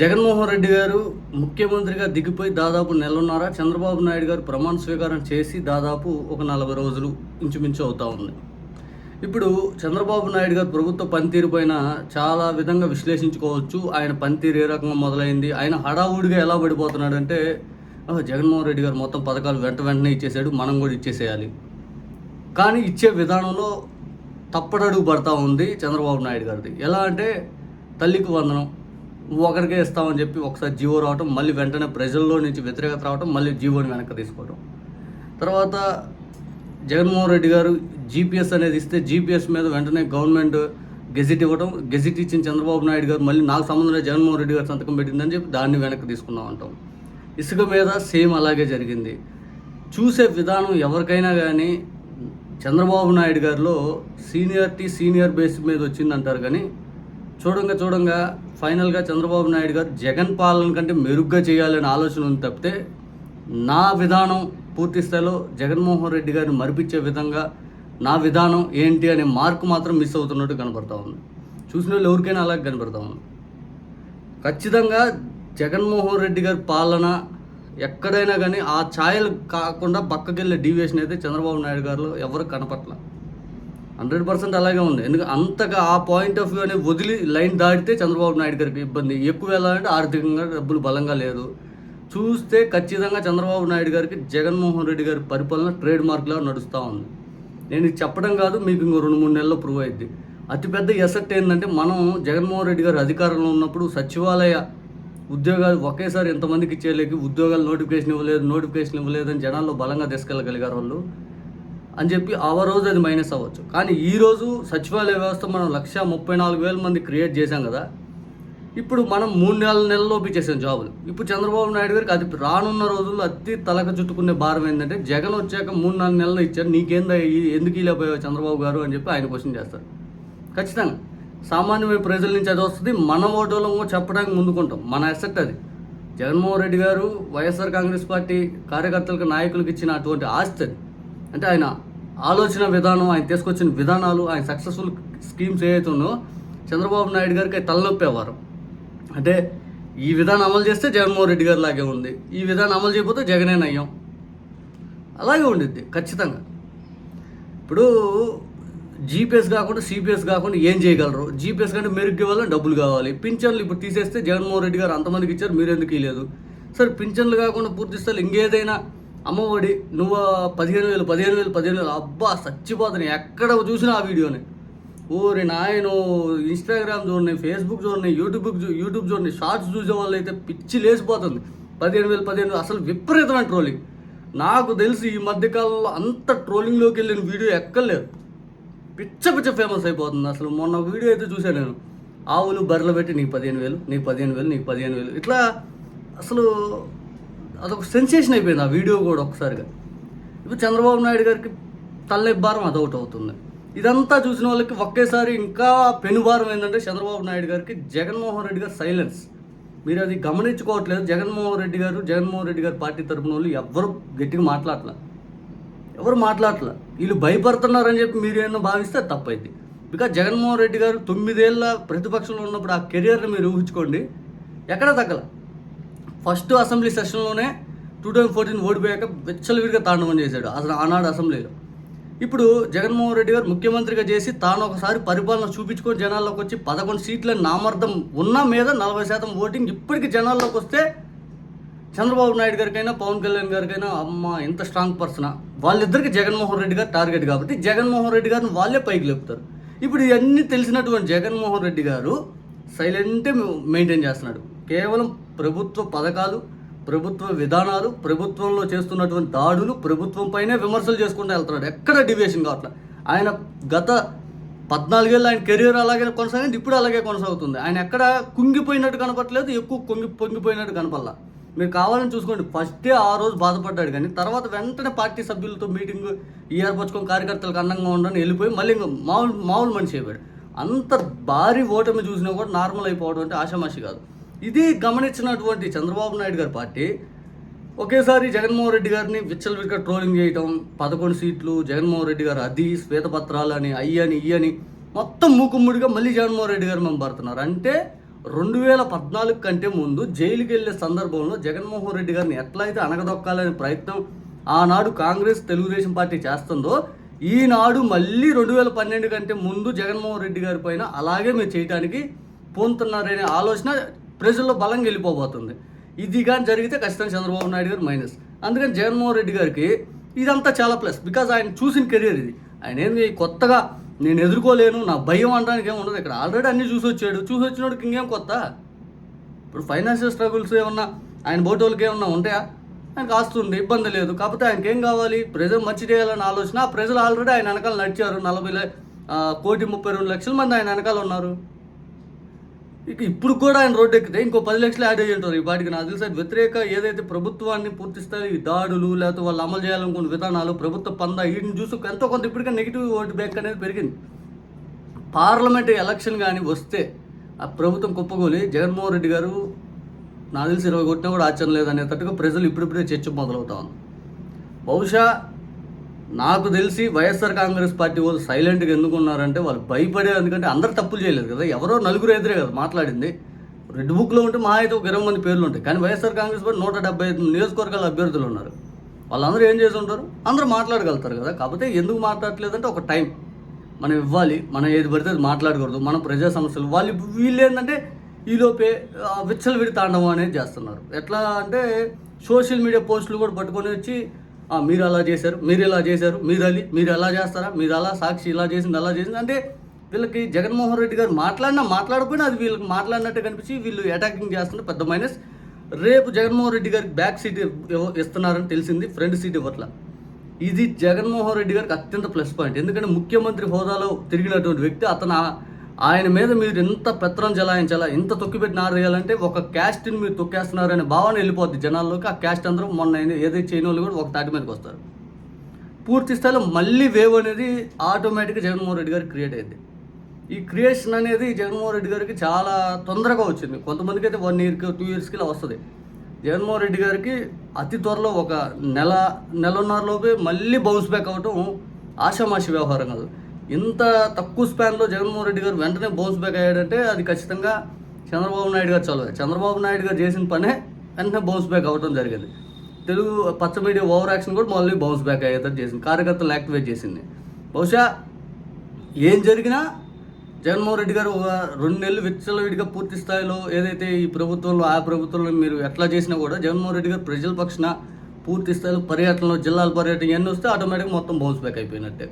జగన్మోహన్ రెడ్డి గారు ముఖ్యమంత్రిగా దిగిపోయి దాదాపు నెలన్నర చంద్రబాబు నాయుడు గారు ప్రమాణ స్వీకారం చేసి దాదాపు ఒక నలభై రోజులు ఇంచుమించు అవుతా ఉంది. ఇప్పుడు చంద్రబాబు నాయుడు గారు ప్రభుత్వ పనితీరు పైన చాలా విధంగా విశ్లేషించుకోవచ్చు. ఆయన పనితీరు ఏ రకంగా మొదలైంది? ఆయన హడావుడిగా ఎలా పడిపోతున్నాడు అంటే జగన్మోహన్ రెడ్డి గారు మొత్తం పథకాలు వెంట వెంటనే ఇచ్చేసాడు మనం కూడా ఇచ్చేసేయాలి. కానీ ఇచ్చే విధానంలో తప్పడడుగు పడతా ఉంది చంద్రబాబు నాయుడు గారిది. ఎలా అంటే తల్లికి వందనం. నువ్వు ఒకరికే ఇస్తామని చెప్పి ఒకసారి జీవో రావటం మళ్ళీ వెంటనే ప్రజల్లో నుంచి వ్యతిరేకత రావటం మళ్ళీ జీవోని వెనక్కి తీసుకోవటం. తర్వాత జగన్మోహన్ రెడ్డి గారు జీపీఎస్ అనేది ఇస్తే జీపీఎస్ మీద వెంటనే గవర్నమెంట్ గెజిట్ ఇవ్వడం గెజిట్ ఇచ్చిన చంద్రబాబు నాయుడు గారు మళ్ళీ నాకు సంబంధం లేదు జగన్మోహన్ రెడ్డి గారు సంతకం పెట్టిందని చెప్పి దాన్ని వెనక్కి తీసుకున్నాం అంటాం. ఇసుక మీద సేమ్ అలాగే జరిగింది. చూసే విధానం ఎవరికైనా కానీ చంద్రబాబు నాయుడు గారిలో సీనియారిటీ సీనియర్ బేస్ మీద వచ్చిందంటారు కానీ చూడంగా చూడంగా ఫైనల్గా చంద్రబాబు నాయుడు గారు జగన్ పాలన కంటే మెరుగ్గా చేయాలనే ఆలోచన ఉంది తప్పితే నా విధానం పూర్తి స్థాయిలో జగన్మోహన్ రెడ్డి గారిని మరిపించే విధంగా నా విధానం ఏంటి అనే మార్కు మాత్రం మిస్ అవుతున్నట్టు కనపడతా ఉంది. చూసిన వాళ్ళు ఎవరికైనా అలాగే కనపడతా ఉంది. ఖచ్చితంగా జగన్మోహన్ రెడ్డి గారి పాలన ఎక్కడైనా కానీ ఆ ఛాయలు కాకుండా పక్కకెళ్ళే డీవియేషన్ అయితే చంద్రబాబు నాయుడు గారు ఎవరు కనపట్ల. హండ్రెడ్ పర్సెంట్ అలాగే ఉంది. ఎందుకంటే అంతగా ఆ పాయింట్ ఆఫ్ వ్యూ అనేది వదిలి లైన్ దాటితే చంద్రబాబు నాయుడు గారికి ఇబ్బంది. ఎక్కువ వెళ్ళాలంటే ఆర్థికంగా డబ్బులు బలంగా లేదు. చూస్తే ఖచ్చితంగా చంద్రబాబు నాయుడు గారికి జగన్మోహన్ రెడ్డి గారి పరిపాలన ట్రేడ్ మార్క్లా నడుస్తూ ఉంది. నేను చెప్పడం కాదు మీకు ఇంకో రెండు మూడు నెలల్లో ప్రూవ్ అయింది అతిపెద్ద ఎసెట్ ఏంటంటే మనం జగన్మోహన్ రెడ్డి గారు అధికారంలో ఉన్నప్పుడు సచివాలయ ఉద్యోగాలు ఒకేసారి ఎంతమందికి ఇచ్చేయలేక ఉద్యోగాలు నోటిఫికేషన్ ఇవ్వలేదు నోటిఫికేషన్ ఇవ్వలేదని జనాల్లో బలంగా తీసుకెళ్ళగలిగారు వాళ్ళు. అని చెప్పి ఆ రోజు అది మైనస్ అవ్వచ్చు. కానీ ఈరోజు సచివాలయ వ్యవస్థ మనం లక్ష ముప్పై నాలుగు వేల మంది క్రియేట్ చేశాం కదా. ఇప్పుడు మనం మూడు నెలల నెలలోపు ఇచ్చేసాం జాబులు ఇప్పుడు చంద్రబాబు నాయుడు గారికి అది రానున్న రోజుల్లో అతి తలక చుట్టుకునే భారం ఏంటంటే జగన్ వచ్చాక మూడు నాలుగు నెలలు ఇచ్చారు. నీకేందా ఎందుకు ఇలా చంద్రబాబు గారు అని చెప్పి ఆయన క్వశ్చన్ చేస్తారు. ఖచ్చితంగా. సామాన్యమైన ప్రజల నుంచి అది వస్తుంది. మన ఓటోలంగా చెప్పడానికి ముందుకుంటాం. మన అసెట్ అది. జగన్మోహన్ రెడ్డి గారు వైఎస్ఆర్ కాంగ్రెస్ పార్టీ కార్యకర్తలకు నాయకులకు ఇచ్చిన అటువంటి ఆస్తి అది. అంటే ఆయన ఆలోచన విధానం ఆయన తీసుకొచ్చిన విధానాలు ఆయన సక్సెస్ఫుల్ స్కీమ్స్ ఏవైతే ఉన్నాయో చంద్రబాబు నాయుడు గారికి అవి తలనొప్పేవారు. అంటే ఈ విధానం అమలు చేస్తే జగన్మోహన్ రెడ్డి గారు లాగే ఉంది. ఈ విధానం అమలు చేయకపోతే జగనే నయ్యం. అలాగే ఉండిద్ది ఖచ్చితంగా. ఇప్పుడు జీపీఎస్ కాకుండా సిపిఎస్ కాకుండా ఏం చేయగలరు? జీపీఎస్ కంటే మెరుగ్గా ఇవ్వాలని డబ్బులు కావాలి. పింఛన్లు ఇప్పుడు తీసేస్తే జగన్మోహన్ రెడ్డి గారు అంతమందికి ఇచ్చారు మీరు ఎందుకు ఇవ్వలేదు సరే పింఛన్లు కాకుండా పూర్తి స్థాయిలో ఇంకేదైనా అమ్మఒడి నువ్వు పదిహేను వేలు పదిహేను వేలు పదిహేను వేలు. అబ్బా చచ్చిపోతున్నాయి ఎక్కడ చూసినా ఆ వీడియోని. ఓరి నాయను ఇన్స్టాగ్రామ్ చూడండి ఫేస్బుక్ చూడండి యూట్యూబ్ యూట్యూబ్ చూడండి షార్ట్స్ చూసే వాళ్ళు అయితే పిచ్చి లేచిపోతుంది. పదిహేను వేలు పదిహేను వేలు అసలు విపరీతమైన ట్రోలింగ్. నాకు తెలిసి ఈ మధ్యకాలంలో అంత ట్రోలింగ్లోకి వెళ్ళిన వీడియో ఎక్కర్లేదు. పిచ్చ పిచ్చ ఫేమస్ అయిపోతుంది. అసలు మొన్న వీడియో అయితే చూశాను నేను. ఆవులు బర్రెలు పెట్టి నీకు పదిహేను వేలు నీకు పదిహేను వేలు నీకు పదిహేను వేలు. ఇట్లా అసలు అదొక సెన్సేషన్ అయిపోయింది ఆ వీడియో కూడా ఒకసారిగా. ఇప్పుడు చంద్రబాబు నాయుడు గారికి తలనొప్పి భారం అదొకటి అవుతుంది. ఇదంతా చూసిన వాళ్ళకి ఒకేసారి ఇంకా పెనుభారం ఏంటంటే చంద్రబాబు నాయుడు గారికి జగన్మోహన్ రెడ్డి గారు సైలెన్స్ మీరు అది గమనించుకోవట్లేదు. జగన్మోహన్ రెడ్డి గారు జగన్మోహన్ రెడ్డి గారి పార్టీ తరపున వాళ్ళు ఎవ్వరు గట్టిగా మాట్లాడలే ఎవరు మాట్లాడలే వీళ్ళు భయపడుతున్నారని చెప్పి మీరు ఏమన్నా భావిస్తే తప్పైంది బికాజ్ జగన్మోహన్ రెడ్డి గారు తొమ్మిదేళ్ళ ప్రతిపక్షంలో ఉన్నప్పుడు ఆ కెరియర్ని మీరు ఊహించుకోండి. ఎక్కడ తగ్గల. ఫస్ట్ అసెంబ్లీ సెషన్లోనే టూ థౌజండ్ ఫోర్టీన్ ఓడిపోయాక విచ్చలవిడిగా తాండవం చేశాడు అసలు ఆనాడు అసెంబ్లీలో. ఇప్పుడు జగన్మోహన్ రెడ్డి గారు ముఖ్యమంత్రిగా చేసి తాను ఒకసారి పరిపాలన చూపించుకొని జనాల్లోకి వచ్చి పదకొండు సీట్ల నామర్థం ఉన్న మీద నలభై శాతం ఓటింగ్ ఇప్పటికి జనాల్లోకి వస్తే చంద్రబాబు నాయుడు గారికైనా పవన్ కళ్యాణ్ గారికైనా అమ్మ ఎంత స్ట్రాంగ్ పర్సనా? వాళ్ళిద్దరికి జగన్మోహన్ రెడ్డి గారు టార్గెట్ కాబట్టి జగన్మోహన్ రెడ్డి గారిని వాళ్ళే పైకి లేపుతారు. ఇప్పుడు ఇవన్నీ తెలిసినటువంటి జగన్మోహన్ రెడ్డి గారు సైలెంటే మెయింటైన్ చేస్తున్నాడు. కేవలం ప్రభుత్వ పథకాలు ప్రభుత్వ విధానాలు ప్రభుత్వంలో చేస్తున్నటువంటి దాడులు ప్రభుత్వం పైనే విమర్శలు చేసుకుంటూ వెళ్తున్నాడు. ఎక్కడ డివియేషన్ కావట్లే? ఆయన గత పద్నాలుగేళ్ళు ఆయన కెరీర్ అలాగే కొనసాగింది ఇప్పుడు అలాగే కొనసాగుతుంది. ఆయన ఎక్కడ కుంగిపోయినట్టు కనపట్లేదు ఎక్కువ కుంగి పొంగిపోయినట్టు కనపడలా. మీరు కావాలని చూసుకోండి. ఫస్టే ఆ రోజు బాధపడ్డాడు కానీ తర్వాత వెంటనే పార్టీ సభ్యులతో మీటింగ్ ఏర్పరచుకొని కార్యకర్తలకు అందంగా ఉండని వెళ్ళిపోయి మళ్ళీ ఇంకా మామూలు మామూలు మనిషి అయిపోయాడు. అంత భారీ ఓటమి చూసినా కూడా నార్మల్ అయిపోవడం అంటే ఆషామాషి కాదు. ఇది గమనించినటువంటి చంద్రబాబు నాయుడు గారి పార్టీ ఒకేసారి జగన్మోహన్ రెడ్డి గారిని విచ్చలవిడిగా ట్రోలింగ్ చేయటం పదకొండు సీట్లు జగన్మోహన్ రెడ్డి గారు అది శ్వేతపత్రాలు అని అయ్యని ఇయ్యని మొత్తం మూకుమ్ముడిగా మళ్ళీ జగన్మోహన్ రెడ్డి గారు మేము అంటే రెండు వేల పద్నాలుగు కంటే ముందు జైలుకి వెళ్ళే సందర్భంలో జగన్మోహన్ రెడ్డి గారిని ఎట్లా అయితే అణగదొక్కాలనే ప్రయత్నం ఆనాడు కాంగ్రెస్ తెలుగుదేశం పార్టీ చేస్తుందో ఈనాడు మళ్ళీ రెండు వేల పన్నెండు కంటే ముందు జగన్మోహన్ రెడ్డి గారి పైన అలాగే మీరు చేయడానికి పోతున్నారనే ఆలోచన ప్రజల్లో బలంగా వెళ్ళిపోబోతుంది ఇది కానీ జరిగితే ఖచ్చితంగా చంద్రబాబు నాయుడు గారు మైనస్. అందుకని జగన్మోహన్ రెడ్డి గారికి ఇదంతా చాలా ప్లస్. బికాజ్ ఆయన చూసిన కెరీర్ ఇది. ఆయన ఏంది కొత్తగా నేను ఎదుర్కోలేను నా భయం అనడానికి ఏమి ఉండదు. ఇక్కడ ఆల్రెడీ అన్ని చూసి వచ్చాడు. చూసి వచ్చినోడికి ఇంకేం కొత్త? ఇప్పుడు ఫైనాన్షియల్ స్ట్రగుల్స్ ఏమన్నా ఆయన బోటోళ్ళకి ఏమన్నా ఉంటాయా? ఆయనకు ఆస్తుంది ఇబ్బంది లేదు. కాకపోతే ఆయనకి ఏం కావాలి? ప్రజలు మంచి చేయాలన్న ఆలోచన. ప్రజలు ఆల్రెడీ ఆయన వెనకాల నడిచారు. నలభై కోటి ముప్పై రెండు లక్షల మంది ఆయన వెనకాల ఉన్నారు. ఇక ఇప్పుడు కూడా ఆయన రోడ్డు ఎక్కితే ఇంకో పది లక్షలు యాడ్ అయ్యి ఉంటారు ఈ పాటికి నాకు తెలిసి వ్యతిరేక ఏదైతే ప్రభుత్వాన్ని పూర్తిస్తాయో ఈ దాడులు లేకపోతే వాళ్ళు అమలు చేయాలనుకున్న విధానాలు ప్రభుత్వ పంద వీటిని చూసి ఎంతో కొంత ఇప్పటికే నెగిటివ్ ఓటు బ్యాంక్ అనేది పెరిగింది. పార్లమెంట్ ఎలక్షన్ కానీ వస్తే ఆ ప్రభుత్వం కుప్పగోలి జగన్మోహన్ రెడ్డి గారు నాకు తెలిసి ఇరవై కొట్టినా కూడా ఆశ్చర్యం లేదనేటట్టుగా ప్రజలు ఇప్పుడిప్పుడే చర్చ మొదలవుతా ఉంది. బహుశా నాకు తెలిసి వైఎస్ఆర్ కాంగ్రెస్ పార్టీ వాళ్ళు సైలెంట్గా ఎందుకు ఉన్నారంటే వాళ్ళు భయపడే ఎందుకంటే అందరు తప్పులు చేయలేదు కదా. ఎవరో నలుగురు ఎదురే కదా మాట్లాడింది. రెడ్ బుక్లో ఉంటే మా అయితే ఒక ఇరవై మంది పేర్లు ఉంటాయి. కానీ వైఎస్ఆర్ కాంగ్రెస్ పార్టీ నూట డెబ్బై ఐదు నియోజకవర్గాల అభ్యర్థులు ఉన్నారు. వాళ్ళందరూ ఏం చేసి ఉంటారు అందరూ మాట్లాడగలుగుతారు కదా. కాకపోతే ఎందుకు మాట్లాడట్లేదంటే ఒక టైం మనం ఇవ్వాలి. మనం ఏది పడితే అది మాట్లాడకూడదు. మనం ప్రజా సమస్యలు వాళ్ళు వీళ్ళు ఏంటంటే ఈలోపే విచ్చలవిడి తాండవం అనేది చేస్తున్నారు. ఎట్లా అంటే సోషల్ మీడియా పోస్టులు కూడా పట్టుకొని వచ్చి మీరు అలా చేశారు మీరు ఇలా చేశారు మీరు అది మీరు ఎలా చేస్తారా మీరు అలా సాక్షి ఇలా చేసింది అలా చేసింది. అంటే వీళ్ళకి జగన్మోహన్ రెడ్డి గారు మాట్లాడినా మాట్లాడకపోయినా అది వీళ్ళకి మాట్లాడినట్టు కనిపించి వీళ్ళు అటాకింగ్ చేస్తున్న పెద్ద మైనస్ రేపు జగన్మోహన్ రెడ్డి గారికి బ్యాక్ సీట్ ఇస్తున్నారని తెలిసింది ఫ్రంట్ సీట్ ఇవ్వట్ల. ఇది జగన్మోహన్ రెడ్డి గారికి అత్యంత ప్లస్ పాయింట్ ఎందుకంటే ముఖ్యమంత్రి హోదాలో తిరిగినటువంటి వ్యక్తి అతను ఆయన మీద మీరు ఎంత పెత్తనం చెలాయించాలా ఇంత తొక్కిపెట్టి చేయాలంటే ఒక క్యాస్ట్ని మీరు తొక్కేస్తున్నారనే భావన వెళ్ళిపోద్ది జనాల్లోకి. ఆ క్యాస్ట్ అందరూ మొన్న ఏదైతే చేయని వాళ్ళు కూడా ఒక తాటి మీదకి వస్తారు. పూర్తి స్థాయిలో మళ్ళీ వేవ్ అనేది ఆటోమేటిక్గా జగన్మోహన్ రెడ్డి గారికి క్రియేట్ అయింది. ఈ క్రియేషన్ అనేది జగన్మోహన్ రెడ్డి గారికి చాలా తొందరగా వచ్చింది. కొంతమందికి అయితే వన్ ఇయర్కి టూ ఇయర్స్కి ఇలా వస్తుంది. జగన్మోహన్ రెడ్డి గారికి అతి త్వరలో ఒక నెల నెలన్నరలోపే మళ్ళీ బౌన్స్ బ్యాక్ అవ్వటం ఆషామాషి వ్యవహారం కాదు. ఇంత తక్కువ స్పాన్లో జగన్మోహన్ రెడ్డి గారు వెంటనే బౌన్స్ బ్యాక్ అయ్యాడంటే అది ఖచ్చితంగా చంద్రబాబు నాయుడు గారు చలవే. చంద్రబాబు నాయుడు గారు చేసిన పనే వెంటనే బౌన్స్ బ్యాక్ అవ్వడం జరిగింది. తెలుగు పచ్చ మీడియా ఓవర్ యాక్షన్ కూడా మళ్ళీ బౌన్స్ బ్యాక్ అయ్యేటట్టు చేసింది. కార్యకర్తలు యాక్టివేట్ చేసింది. బహుశా ఏం జరిగినా జగన్మోహన్ రెడ్డి గారు ఒక రెండు నెలలు విచ్చలవిడిగా పూర్తి స్థాయిలో ఏదైతే ఈ ప్రభుత్వంలో ఆ ప్రభుత్వంలో మీరు ఎట్లా చేసినా కూడా జగన్మోహన్ రెడ్డి గారు ప్రజల పక్షన పూర్తి స్థాయిలో పర్యటనలో జిల్లాల పర్యటన ఇవన్నీ వస్తే ఆటోమేటిక్గా మొత్తం బౌన్స్ బ్యాక్ అయిపోయినట్టే.